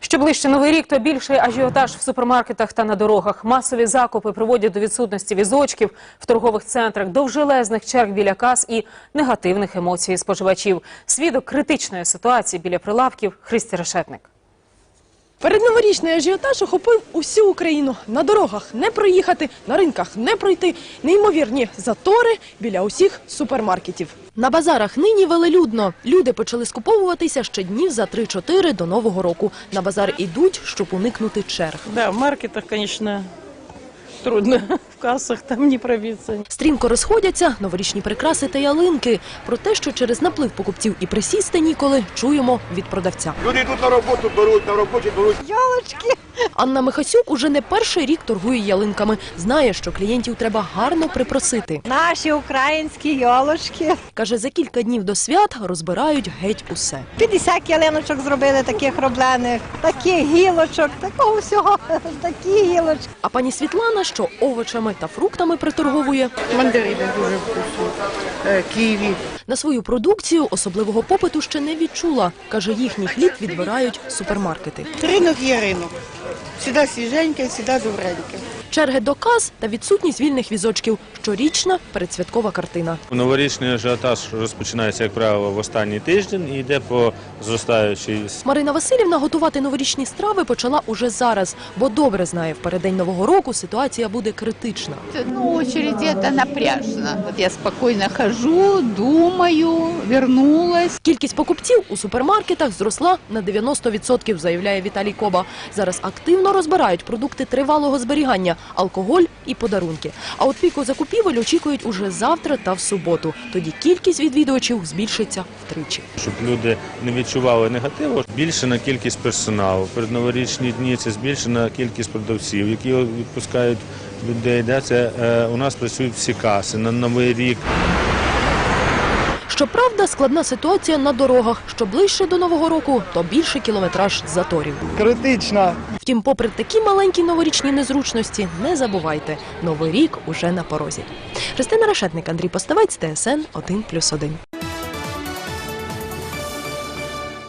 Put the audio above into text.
Що ближче новий рік, то більший ажіотаж в супермаркетах та на дорогах. Масові закупи приводять до відсутності візочків в торгових центрах, довжелезних черг біля кас і негативних емоцій споживачів. Свідок критичної ситуації біля прилавків Христі Решетник. Передноворічний ажіотаж охопив усю Україну. На дорогах не проїхати, на ринках не пройти. Неймовірні затори біля усіх супермаркетів. На базарах нині велелюдно. Люди почали скуповуватися ще днів за 3-4 до Нового року. На базар ідуть, щоб уникнути черг. Да, в маркетах, конечно, трудно. В кассах там не пробиться. Стрімко розходяться новорічні прикраси та ялинки. Про те, що через наплив покупців і присісти ніколи, чуємо від продавця. Люди йдуть на роботу, беруть, на роботі беруть. ялочки. Анна Михасюк уже не перший рік торгує ялинками. Знає, що клієнтів треба гарно припросити. Наші українські йолочки. Каже, за кілька днів до свят розбирають геть усе. 50 ялиночок зробили таких роблених, таких гілочок, такого всього, такі гілочки. А пані Світлана, що овочами та фруктами приторговує, Мандарини дуже вкусні, е, ківі. на свою продукцію особливого попиту ще не відчула. Каже, їхній хліб відбирають супермаркети. Ринок є ринок. Сюди свіженьке, сюди добреньке. Черги до каз та відсутність вільних візочків. Щорічна передсвяткова картина. Новорічний ажіотаж розпочинається, як правило, в останній тиждень і йде по зростаючій Марина Васильівна готувати новорічні страви почала уже зараз, бо добре знає, в переддень нового року ситуація буде критична. Ну, очередь это напряжно. Я спокойно хожу, думаю, вернулась. Кількість покупців у супермаркетах зросла на 90%, заявляє Віталій Коба. Зараз активно розбирають продукти тривалого зберігання, алкоголь і подарунки. А от піку закупівель очікують уже завтра та в суботу. Тоді кількість відвідувачів збільшиться втричі. щоб люди не відчували негативу. Збільшена кількість персоналу. Перед новорічні дні це збільшена кількість продавців, які відпускають людей. Де це е, у нас працюють всі каси на новий рік. Щоправда, складна ситуація на дорогах. Що ближче до нового року, то більше кілометраж заторів. Критична. Втім, попри такі маленькі новорічні незручності, не забувайте, новий рік уже на порозі. Христина Рашетник, Андрій Поставець, ТСН 1+,1.